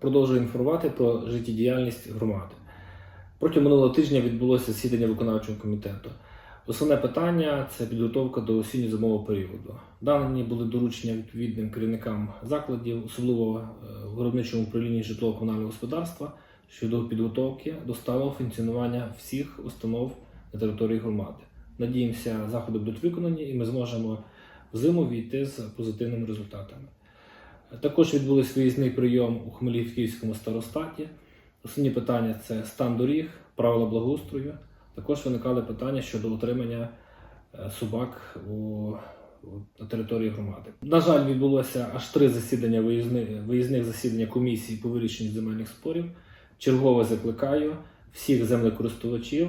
продовжую інформувати про життєдіяльність громади. Протягом минулого тижня відбулося засідання виконавчого комітету. Основне питання це підготовка до осінньо-зимового періоду. Дані були доручення відповідним керівникам закладів, особливо е, в виробничому управлінні житлово-комунального господарства щодо підготовки до сталого функціонування всіх установ на території громади. Надіємося, заходи будуть виконані і ми зможемо в зиму війти з позитивними результатами. Також відбулись виїзний прийом у Хмельницькому старостаті. Основні питання це стан доріг, правила благоустрою. Також виникали питання щодо утримання е, собак у, на території громади. На жаль, відбулося аж три засідання виїзних, виїзних засідання комісії по вирішенню земельних спорів. Чергово закликаю всіх землекористувачів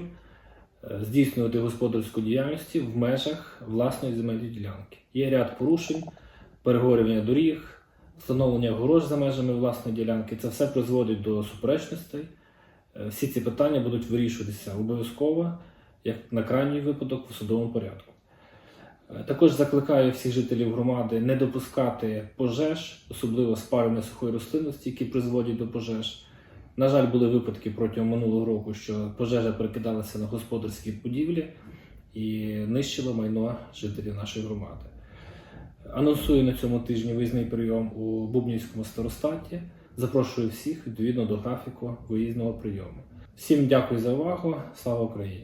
е, здійснювати господарську діяльність в межах власної земельної ділянки. Є ряд порушень, перегорювання доріг, встановлення огорож за межами власної ділянки. Це все призводить до суперечностей. Е, Всі ці питання будуть вирішуватися обов'язково, як на крайній випадок у судовому порядку. Е, Також закликаю всіх жителів громади не допускати пожеж, особливо спалення сухої рослинності, які призводять до пожеж. На жаль, були випадки протягом минулого року, що пожежа перекидалася на господарські будівлі і нищила майно жителів нашої громади. Анонсую на цьому тижні виїзний прийом у Бубнівському старостаті. Запрошую всіх відповідно до графіку виїзного прийому. Всім дякую за увагу. Слава Україні!